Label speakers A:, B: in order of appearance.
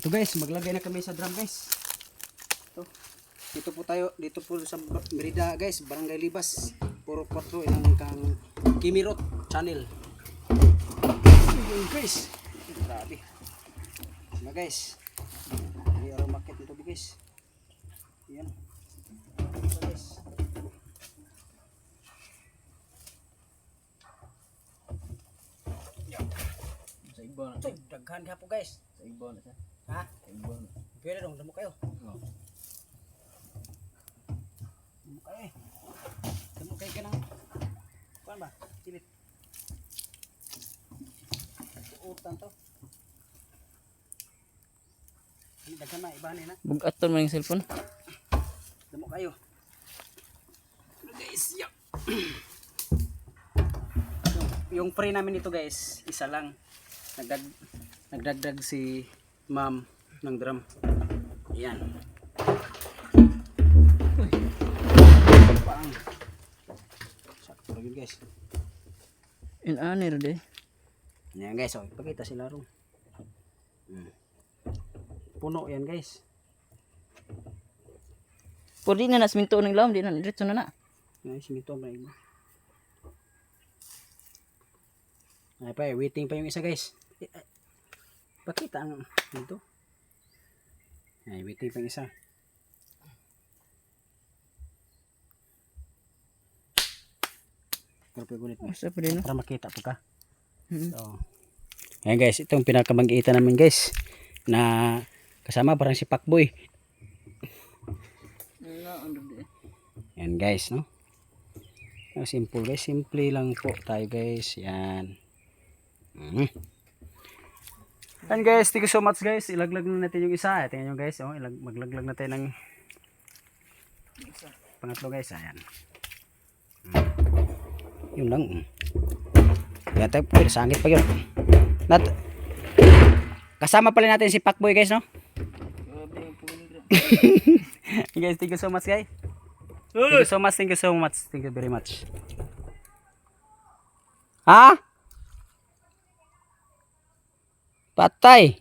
A: Ito guys, maglagay na kami sa drum guys. Ito. Dito po tayo, dito po sa Merida guys, Barangay Libas. Puro 4 ilang kang Kimirot channel. Ayun guys. Grabe. Mga guys. Hindi araw market nito guys. Yan. Ito guys.
B: Na.
A: Ito, daghan ka po guys.
B: Sa iba na siya.
A: Ha?
B: Sa iba na.
A: Pwede dong, damo kayo.
B: Oh.
A: Damo kayo eh. Damo kayo ka ng... Kuan ba? Kilit. Utan to. Ano, Daghan na, ibahan na.
B: Bugaton man yung cellphone.
A: Damo kayo. Guys, yeah. yung, yung free namin ito guys, isa lang. Nagdag, nagdagdag si ma'am ng drum. Yan. Pang. Sakto rin guys.
B: In anir de.
A: Yan guys, oh, ipakita sila ron. Hmm. Puno yan guys.
B: Por di na nasminto ng lawom, di na diretso na na.
A: Ay, simito ba iba? Ay pa, waiting pa yung isa guys. Pakita ang dito. Ay, waiting pa yung isa. Pero pagunit mo.
B: Asa pa no?
A: Para makita po ka.
B: Hmm.
A: So, ayan guys, itong pinakabangitan namin guys. Na kasama parang si Pakboy.
B: Na under de.
A: Yan guys, no? Simple guys, simple lang po tayo guys. Yan. Mm. Yan guys, thank you so much guys. Ilaglag na natin yung isa. Tingnan nyo guys, oh, ilag maglaglag na tayo ng pangatlo guys. Ayan. Mm. Yun lang. Yan tayo, pwede sangit pa yun. Nat Kasama pala natin si Pakboy guys, no? Guys, thank you so much guys. Thank you so much, thank you so much. Thank you very much. Ha? Patay.